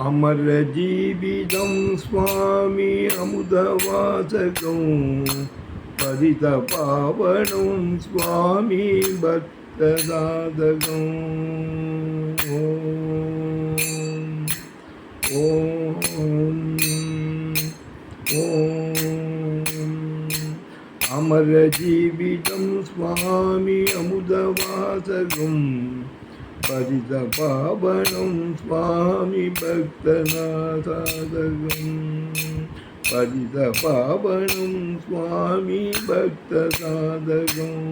அமர ஜீவிதம் சுவாமி அமுதவாசகம் பதித பாவனம் சுவாமி பக்ததாதகம் ஓம் ஓம் அமர ஜீவிதம் சுவாமி அமுதவாசகம் பதித பாவனம் சுவாமி பக்தநாசாதகம் பதித பாவனம் சுவாமி பக்தசாதகம்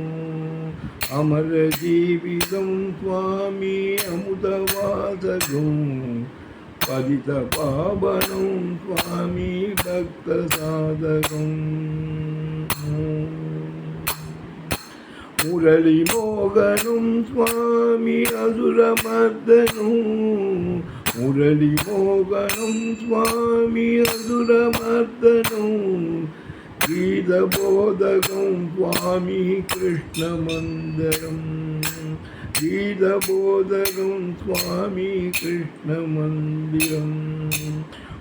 அமர ஜீவிதம் சுவாமி அமுதவாசகம் பதித பாவனம் சுவாமி பக்தசாதகம் முரளிமோ மோகனும் சுவாமி அசுரமர்த்தனும். முரளி மோகனும் சுவாமி அசுரமர்த்தனும். கீதபோதகம் சுவாமி கிருஷ்ணமந்தரம் கீதபோதகம் சுவாமி கிருஷ்ணமந்திரம்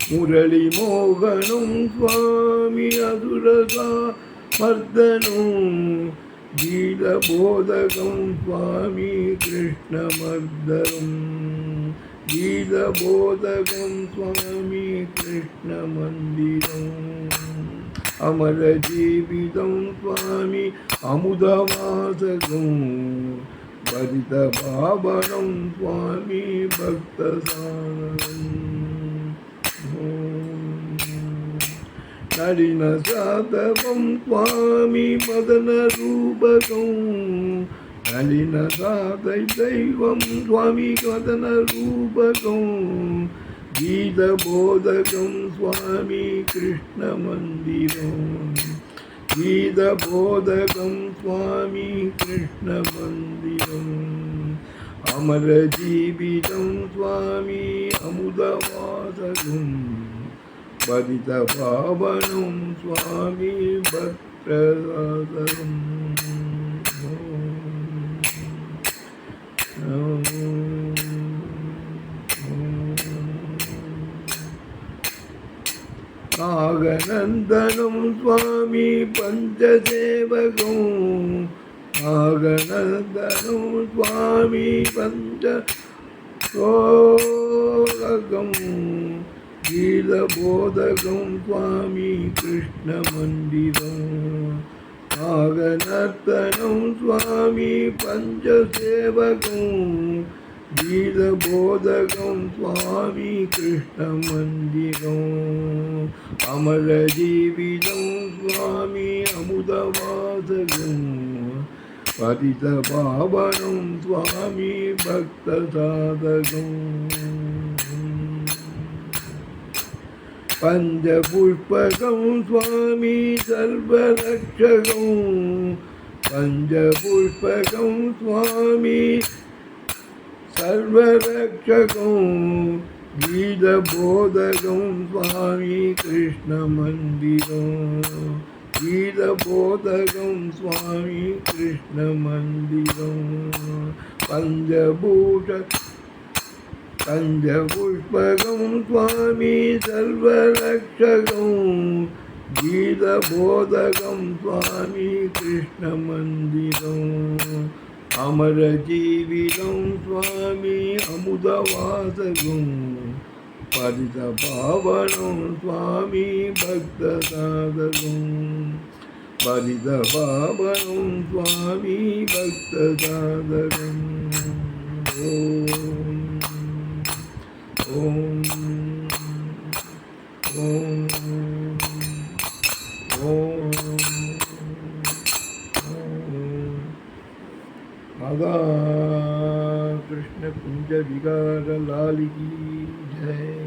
முரளி மோகனும் சுவாமி அதுரகா மர்தனும் கீதபோதகம் சுவாமி கிருஷ்ணமர்தனம் கீதபோதகம் சுவாமி கிருஷ்ணமந்திரம் அமரஜீவிதம் சுவாமி அமுதவாசகம் பரிதபாபனம் சுவாமி பக்தசானம் నడిన సాధవం స్వామి మదన రూపకం నలిన సాధై దైవం స్వామి మదన రూపకం గీత బోధకం స్వామి కృష్ణ మందిరం గీత బోధకం స్వామి కృష్ణ మందిరం అమర జీవితం స్వామి అముదవాసకం பதித பாவனும் சுவாமி பக்ரதாதரும் ஆகநந்தனும் சுவாமி பஞ்சசேவகம் ஆகநந்தனும் சுவாமி பஞ்ச சோகம் கீழபோதகம் சுவாமி கிருஷ்ண மந்திரம் நாகநர்த்தனம் சுவாமி பஞ்சசேவகம். கீழபோதகம் சுவாமி கிருஷ்ண மந்திரம் அமர ஜீவிதம் சுவாமி அமுதவாசகம். பதிதபாவனம் சுவாமி பக்தசாதகம். பஞ்சபுஷ்பகம் சுவாமி சர்வரட்சகம். பஞ்சபுஷ்பகம் சுவாமி சர்வரட்சகம். கீதபோதகம் சுவாமி கிருஷ்ணமந்திரம். கீதபோதகம் சுவாமி கிருஷ்ணமந்திரம். பஞ்சபூஷ தஞ்சபுஷ்பகம் சுவாமி சர்வரக்ஷகம். கீதபோதகம் சுவாமி கிருஷ்ணமந்திரம். அமரஜீவிதம் சுவாமி அமுதவாசகம். பரிதபாவனம் சுவாமி பக்தசாதகம். பரிதபாவனம் சுவாமி பக்தசாதகம். ஓம் राधा कृष्ण कुंज विकार लाल की जय।